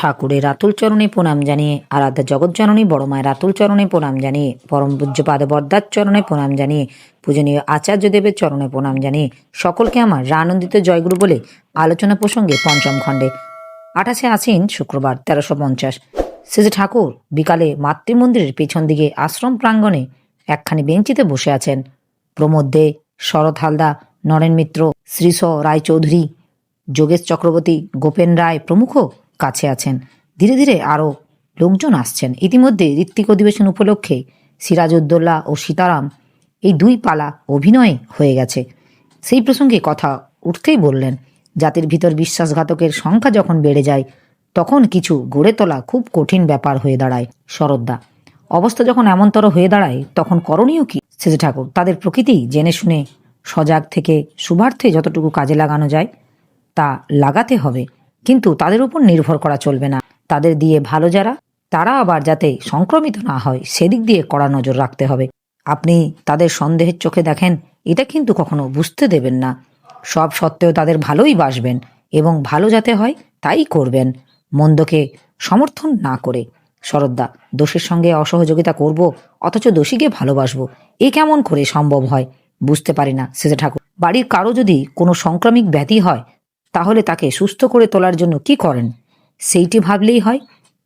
ঠাকুরের রাতুল চরণে প্রণাম জানিয়ে, আরাধ্যা জগৎজননী বড় মায়ের রাতুল চরণে প্রণাম জানিয়ে, পরম পূজ্যপাদ বরদার চরণে প্রণাম জানিয়ে, পূজনীয় আচার্যদেবের চরণে প্রণাম জানিয়ে, সকলকে আমার রানন্দিত জয়গুরু বলে আলোচনা প্রসঙ্গে পঞ্চম খণ্ডে। আঠাশে আশ্বিন শুক্রবার, তেরোশো পঞ্চাশ। শ্রী ঠাকুর বিকালে মাতৃমন্দিরের পেছন দিকে আশ্রম প্রাঙ্গণে একখানি বেঞ্চিতে বসে আছেন। প্রমোদ দে, শরৎ হালদা, নরেন মিত্র শ্রীশ রায়চৌধুরী, যোগেশ চক্রবর্তী, গোপেন রায় প্রমুখ আছেন। ধীরে ধীরে আরও লোকজন আসছেন। ইতিমধ্যে ঋত্বিক অধিবেশন উপলক্ষে সিরাজউদ্দৌলা ও সীতারাম এই দুই পালা অভিনয় হয়ে গেছে। সেই প্রসঙ্গে কথা উঠতেই বললেন, জাতির ভিতর বিশ্বাসঘাতকের সংখ্যা যখন বেড়ে যায়, তখন কিছু গড়ে তোলা খুব কঠিন ব্যাপার হয়ে দাঁড়ায় শরদ্দা অবস্থা যখন এমনতর হয়ে দাঁড়ায়, তখন করণীয় কি? সেজে ঠাকুর, তাদের প্রকৃতি জেনে শুনে সজাগ থেকে শুভার্থে যতটুকু কাজে লাগানো যায়, তা লাগাতে হবে। কিন্তু তাদের উপর নির্ভর করা চলবে না। তাদের দিয়ে ভালো যারা, তারা আবার যাতে সংক্রমিত না হয়, সেদিক দিয়ে কড়া নজর রাখতে হবে। আপনি তাদের সন্দেহের চোখে দেখেন, এটা কিন্তু কখনো বুঝতে দেবেন না। সব সত্ত্বেও তাদের ভালোই বাসবেন এবং ভালো যাতে হয়, তাই করবেন। মন্দকে সমর্থন না করে। শরদ্দা দোষের সঙ্গে অসহযোগিতা করব, অথচ দোষীকে ভালোবাসবো, এ কেমন করে সম্ভব হয়, বুঝতে পারি না, সেজে ঠাকুর। বাড়ির কারও যদি কোনো সংক্রামিক ব্যাধি হয় তাহলে তাকে সুস্থ করে তোলার জন্য কি করেন? সেইটি ভাবলেই হয়,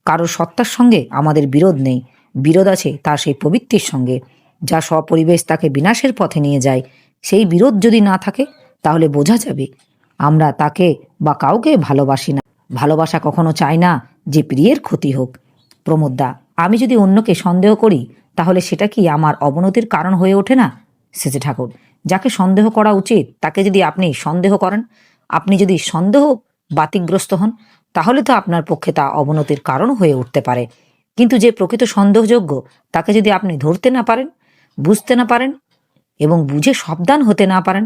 কারও সত্তার সঙ্গে আমাদের বিরোধ নেই। বিরোধ আছে তার সেই প্রবৃত্তির সঙ্গে। যা স্বপরিবেশ তাকে বিনাশের পথে নিয়ে যায়, সেই বিরোধ যদি না থাকে, তাহলে বোঝা যাবে, আমরা তাকে বা কাউকে ভালোবাসি না। ভালোবাসা কখনো চায় না যে প্রিয়ের ক্ষতি হোক। প্রমোদদা, আমি যদি অন্যকে সন্দেহ করি, তাহলে সেটা কি আমার অবনতির কারণ হয়ে ওঠে না? সেজে ঠাকুর, যাকে সন্দেহ করা উচিত, তাকে যদি আপনি সন্দেহ করেন আপনি যদি সন্দেহ, বাতিগ্রস্ত হন, তাহলে তো আপনার পক্ষে তা অবনতির কারণ হয়ে উঠতে পারে। কিন্তু যে প্রকৃত সন্দেহযোগ্য, তাকে যদি আপনি ধরতে না পারেন, বুঝতে না পারেন এবং বুঝে সাবধান হতে না পারেন,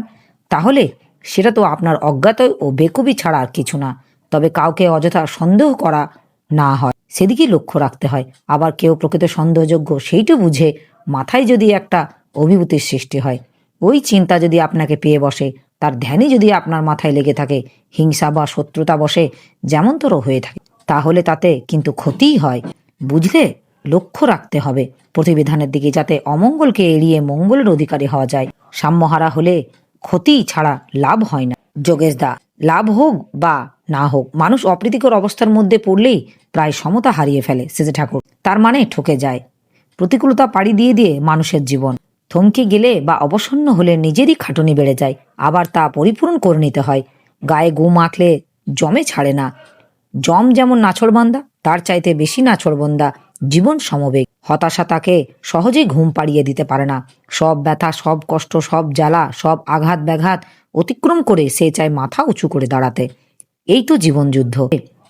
তাহলে সেটা তো আপনার অজ্ঞাত ও বেকুবি ছাড়া আর কিছু না। তবে কাউকে অযথা সন্দেহ করা না হয়। সেদিকেই লক্ষ্য রাখতে হয়। আবার কেউ প্রকৃত সন্দেহযোগ্য সেইটু বুঝে মাথায় যদি একটা অভিভূতির সৃষ্টি হয়, ওই চিন্তা যদি আপনাকে পেয়ে বসে তার ধ্যানই যদি আপনার মাথায় লেগে থাকে, হিংসা বা শত্রুতা বসে যেমনতর হয়ে থাকে, তাহলে তাতে কিন্তু ক্ষতিই হয়। বুঝলে? লক্ষ্য রাখতে হবে। প্রতিবিধানের দিকে যাতে অমঙ্গলকে এড়িয়ে মঙ্গলের অধিকারী হওয়া যায়। সাম্যহারা হলে ক্ষতি ছাড়া লাভ হয় না। যোগেশ দা লাভ হোক বা না হোক, মানুষ অপ্রীতিকর অবস্থার মধ্যে পড়লেই প্রায় সমতা হারিয়ে ফেলে, সেজে ঠাকুর। তার মানে ঠকে যায়। প্রতিকূলতা পাড়ি দিয়ে দিয়ে মানুষের জীবন। থমকে গেলে বা অবসন্ন হলে নিজেরই খাটুনি বেড়ে যায়। আবার তা পরিপূরণ করে নিতে হয়। গায়ে গু মাখলে জমে ছাড়ে না। জম যেমন নাছড়বান্দা, তার চাইতে বেশি নাছড়বন্দা জীবন সমবেগ। হতাশা তাকে সহজেই ঘুম পাড়িয়ে দিতে পারে না। সব ব্যথা, সব কষ্ট, সব জ্বালা, সব আঘাত ব্যাঘাত অতিক্রম করে সে চায় মাথা উঁচু করে দাঁড়াতে। এই তো জীবন যুদ্ধ।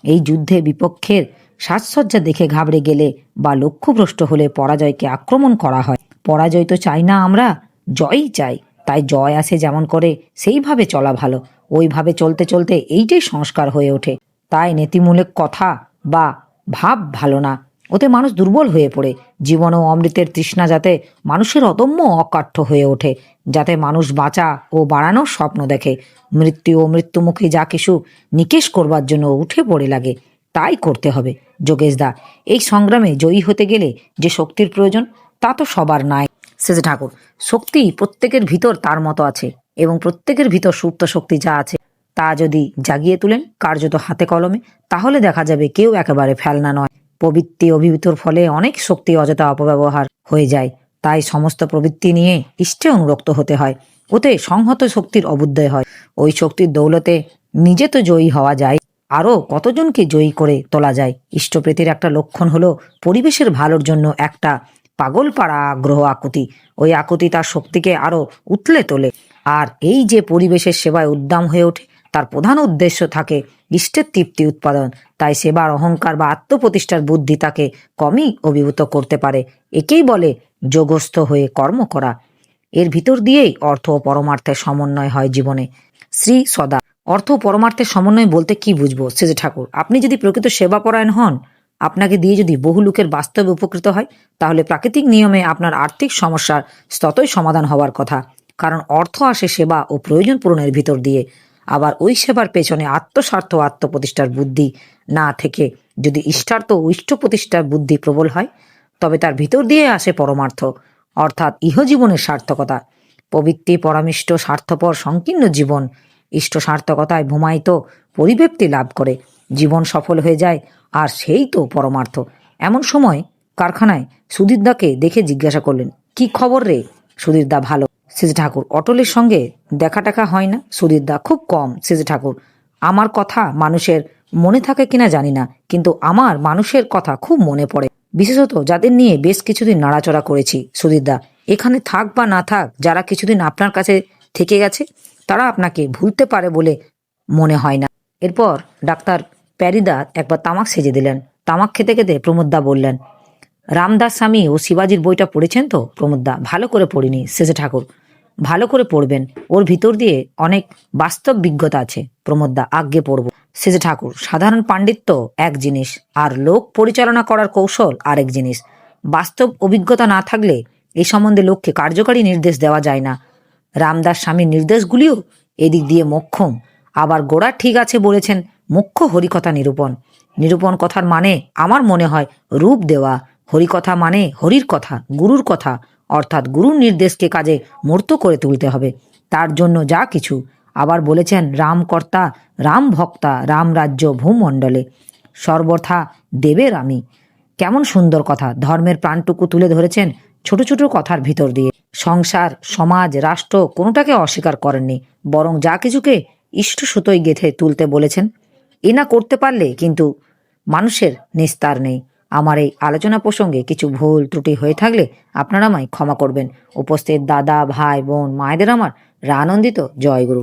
এই যুদ্ধে বিপক্ষের সাজসজ্জা দেখে ঘাবড়ে গেলে বা লক্ষ্যভ্রষ্ট হলে পরাজয়কে আক্রমণ করা হয়। পরাজয় তো চাই না আমরা, জয়ই চাই। তাই জয় আসে যেমন করে, সেইভাবে চলা ভালো। ওইভাবে চলতে চলতে এইটাই সংস্কার হয়ে ওঠে। তাই নীতিমূলক কথা বা ভাব ভালো না। ওতে মানুষ দুর্বল হয়ে পড়ে। জীবন ও অমৃতের তৃষ্ণা যাতে মানুষের অদম্য অকাঠ্য হয়ে ওঠে, যাতে মানুষ বাঁচা ও বাড়ানোর স্বপ্ন দেখে। মৃত্যু ও মৃত্যুমুখী যা কিছু নিকেশ করবার জন্য উঠে পড়ে লাগে, তাই করতে হবে। যোগেশদা এই সংগ্রামে জয়ী হতে গেলে যে শক্তির প্রয়োজন তা তো সবার নাই। সেজে ঠাকুর, শক্তি প্রত্যেকের ভিতর তার মতো আছে এবং প্রত্যেকের ভিতর সুপ্ত শক্তি যা আছে তা যদি জাগিয়ে তুলেন, কার্যত হাতে কলমে, তাহলে দেখা যাবে কেউ একেবারে ফেলনা নয়। প্রবৃত্তি অভিভূতর ফলে অনেক শক্তি অযথা অপব্যবহার হয়ে যায়। তাই সমস্ত প্রবৃত্তি নিয়ে ইষ্টে অনুরক্ত হতে হয়, ওতে সংহত শক্তির অবুদ্ধয় হয়। ওই শক্তির দৌলতে নিজে তো জয়ী হওয়া যায়। আরও কতজনকে জয়ী করে তোলা যায়? ইষ্টপ্রীতির একটা লক্ষণ হলো পরিবেশের ভালোর জন্য একটা পাগল পাড়া আগ্রহ আকুতি। ওই আকুতি তার শক্তিকে আরও উতলে তোলে। আর এই যে পরিবেশের সেবায় উদ্দাম হয়ে ওঠে, তার প্রধান উদ্দেশ্য থাকে ইষ্টের তৃপ্তি উৎপাদন। তাই সেবার অহংকার বা আত্মপ্রতিষ্ঠার বুদ্ধি তাকে কমই অভিভূত করতে পারে। একেই বলে যোগস্থ হয়ে কর্ম করা। এর ভিতর দিয়েই অর্থ ও পরমার্থের সমন্বয় হয় জীবনে। শ্রী সদা। অর্থ পরমার্থের সমন্বয় বলতে কি বুঝব? সেজে ঠাকুর, আপনি যদি প্রকৃত সেবা পরায়ণ হন আপনাকে দিয়ে যদি বহু লোকের বাস্তবে উপকৃত হয়, তাহলে প্রাকৃতিক নিয়মে আপনার আর্থিক সমস্যার ততই সমাধান হওয়ার কথা। কারণ অর্থ আসে সেবা ও প্রয়োজন পূরণের ভিতর দিয়ে। আবার ওই সেবার পেছনে আত্মস্বার্থ আত্মপ্রতিষ্ঠার বুদ্ধি না থেকে যদি ইষ্টার্থ ও ইষ্ট প্রতিষ্ঠার বুদ্ধি প্রবল হয়, তবে তার ভিতর দিয়ে আসে পরমার্থ, অর্থাৎ ইহজীবনের সার্থকতা। পবিত্রি, পরামিষ্ট, স্বার্থপর, সংকীর্ণ জীবন ইষ্ট সার্থকতায় ভূমায়িত পরিব্যক্তি লাভ করে। জীবন সফল হয়ে যায়, আর সেই তো পরমার্থ। এমন সময় কারখানায় সুধীরদাকে দেখে জিজ্ঞাসা করলেন, কি খবর রে? সুধীরদা ভালো? সেজ ঠাকুর, অটলের সঙ্গে দেখা টাকা হয় না? সুধীরদা খুব কম সেজ ঠাকুর, আমার কথা মানুষের মনে থাকে কিনা জানি না, কিন্তু আমার মানুষের কথা খুব মনে পড়ে। বিশেষত যাদের নিয়ে বেশ কিছুদিন নাড়াচড়া করেছি সুধীরদা এখানে থাক বা না থাক, যারা কিছুদিন আপনার কাছে থেকে গেছে, তারা আপনাকে ভুলতে পারে বলে মনে হয় না। এরপর ডাক্তার প্যারিদা একবার তামাক সেজে দিলেন। তামাক খেতে খেতে প্রমোদদা বললেন, রামদাস স্বামী ও শিবাজির বইটা পড়েছেন তো? প্রমোদদা, ভালো করে পড়িনি, শেষে ঠাকুর। ভালো করে পড়বেন, ওর ভিতর দিয়ে অনেক বাস্তব বিজ্ঞতা আছে। প্রমোদদা, আজ্ঞে পড়ব। শেষে ঠাকুর, সাধারণ পাণ্ডিত্য এক জিনিস, আর লোক পরিচালনা করার কৌশল আরেক জিনিস। বাস্তব অভিজ্ঞতা না থাকলে এই সম্বন্ধে লোককে কার্যকারী নির্দেশ দেওয়া যায় না। রামদাস স্বামীর নির্দেশগুলিও এদিক দিয়ে মক্ষম। আবার গোড়া ঠিক আছে বলেছেন মুখ্য হরিকথা নিরূপণ। নিরূপণ কথার মানে আমার মনে হয় রূপ দেওয়া। হরিকথা মানে হরির কথা, গুরুর কথা। অর্থাৎ গুরুর নির্দেশকে কাজে মূর্ত করে তুলতে হবে। তার জন্য যা কিছু। আবার বলেছেন, রামকর্তা রাম ভক্তা রাম রাজ্য ভূমণ্ডলে। সর্বথা দেবের আমি কেমন সুন্দর কথা। ধর্মের প্রাণটুকু তুলে ধরেছেন ছোট ছোট কথার ভিতর দিয়ে। সংসার, সমাজ, রাষ্ট্র কোনোটাকে অস্বীকার করেননি। বরং যা কিছুকে ইষ্ট সুতোয় গেথে তুলতে বলেছেন। এ না করতে পারলে কিন্তু মানুষের নিস্তার নেই। আমার এই আলোচনা প্রসঙ্গে কিছু ভুল ত্রুটি হয়ে থাকলে আপনারা আমায় ক্ষমা করবেন। উপস্থিত দাদা, ভাই, বোন, মায়েদের আমার রানন্দিত জয়গুরু।